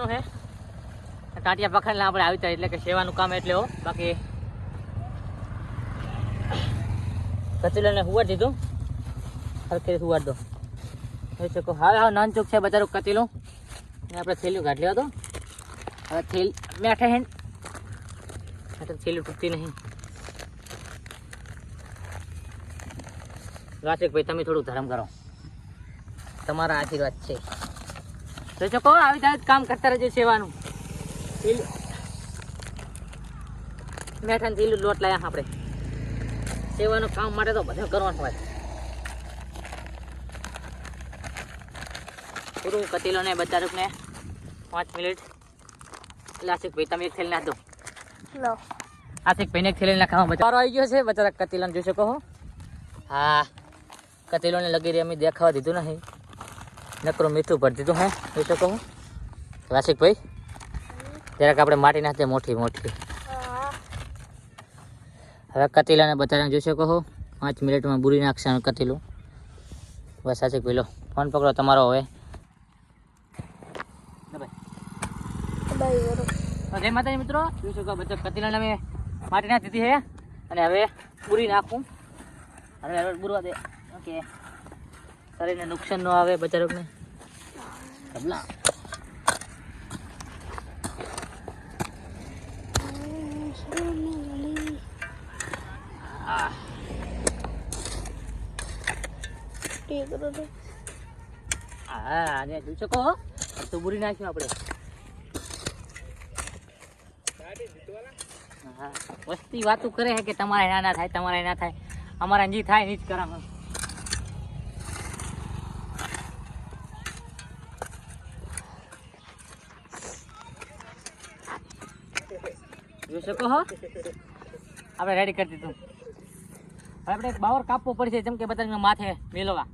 સેવાનું હે? ટાંટિયા પકડીને આપણે આવી જાય એટલે કે સેવાનું કામ એટલે હો, બાકી કચીલાને હુવાર દીધું. હરખે હુવાડ દો. જોઈ શકો હવે હવે નાન ચોક છે બચારું કચીલું ને આપણે થેલીઓ કાઢ લેવા દો. હવે થેલ મેઠે હે થેલું તૂટતી નહીં. રાશિક ભાઈ તમે થોડું ધરમ કરો. તમારા આશીર્વાદ છે. જોઈ કહો આવી જાય કામ કરતા રહેજો સેવાનું. મેઠાને મેઠા થેલી લોટ લાયા આપણે. સેવાનું કામ માટે તો બધું કરવાનું હોય. પૂરું કતીલો ને બધા રૂપને પાંચ મિનિટ. લાસિક ભાઈ તમે એક થેલી નાખ દો. લો. આશિક ભાઈને એક થેલી નાખવામાં બચારો આવી ગયો છે બચારા કતીલો જોઈ શકો હા. કતીલોને લગી રહી અમે દેખાવા દીધું નહીં. નકરું મીઠું ભરી દીધું હે જોઈ શકો હું ભાઈ જરાક આપણે માટી નાખીએ મોટી મોટી. હવે કતીલાને બચારાને જોઈ શકો છો પાંચ મિનિટમાં બુરી નાખશે કતીલું. બસ આશિક ભાઈ લો ફોન પકડો તમારો હવે. જય માતાજી મિત્રો. જોઈ શકો બધા કતીલાને અમે માટી નાખી દીધી છે અને હવે બુરી નાખું. હવે બુરવા દે. ઓકે. શરીરને નુકસાન ન આવે બજારો ને ઠીક તો હા અને જોઈ શકો તો બુરી નાખ્યું આપણે. વસ્તી વાતું કરે છે કે તમારે ના ના થાય તમારે ના થાય. અમારે જી થાયની જ કરામાં. આપણે રેડી કરી દીધું. હવે આપણે બાવર કાપવો પડશે જેમ કે બધા માથે કરી